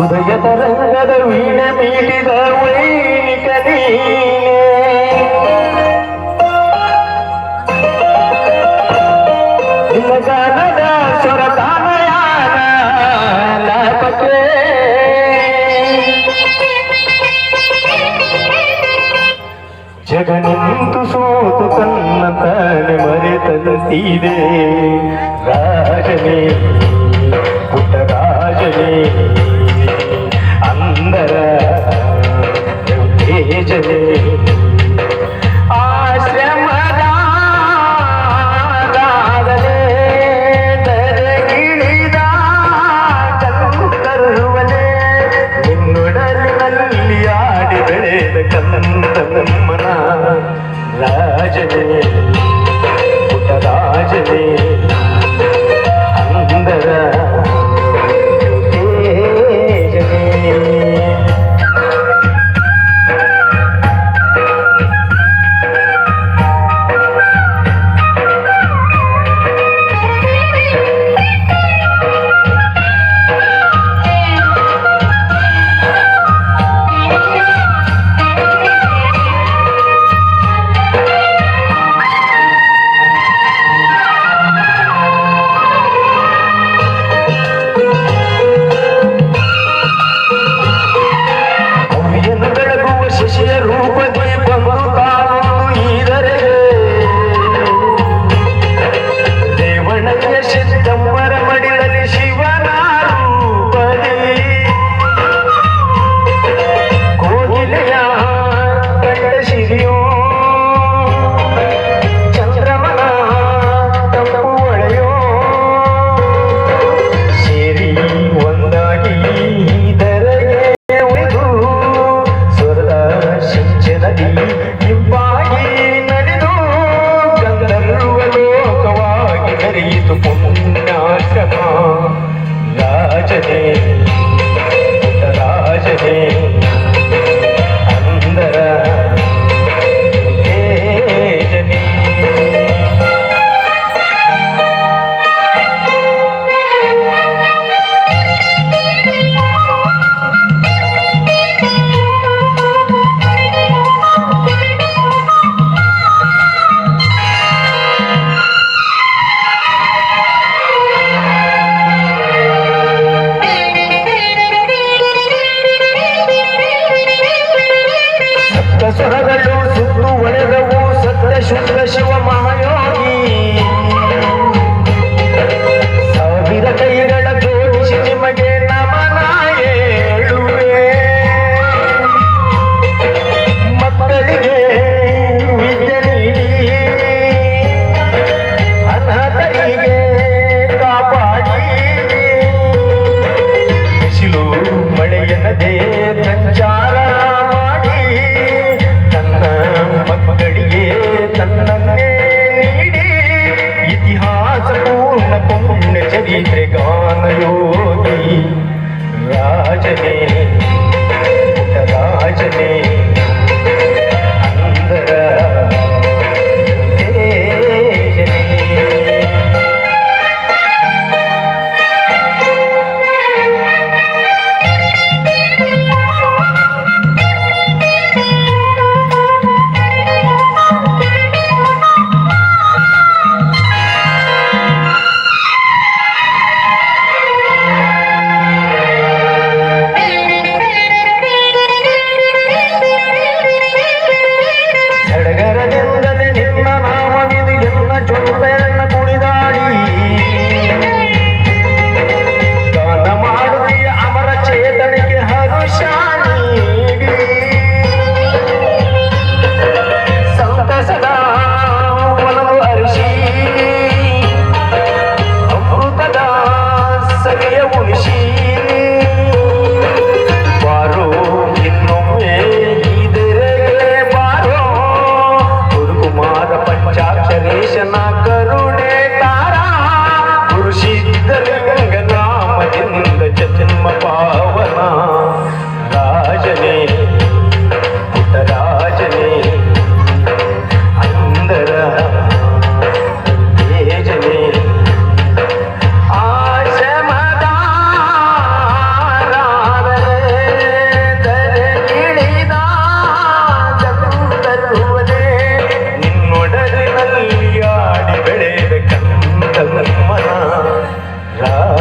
ಹೃದಯ ತರಂಗದ ವೀಣೆ ಮೀಳಿದ ವೈನಿಕ ನೀನೆ. ನಿನ್ನ ಗಾನದ ಸ್ವರ ತಾನಯಾನ ಲಾಪಕ್ಕೆ ಜಗ ನಿಂತು ಸೋತು ತನ್ನ ತಾನೆ ಮರೆತಂತಿದೆ. ರಾಜನೇ आढळेल कंदन मना. राजने राजने જ્ઞાન યોગી રાજને રાજને डूबे न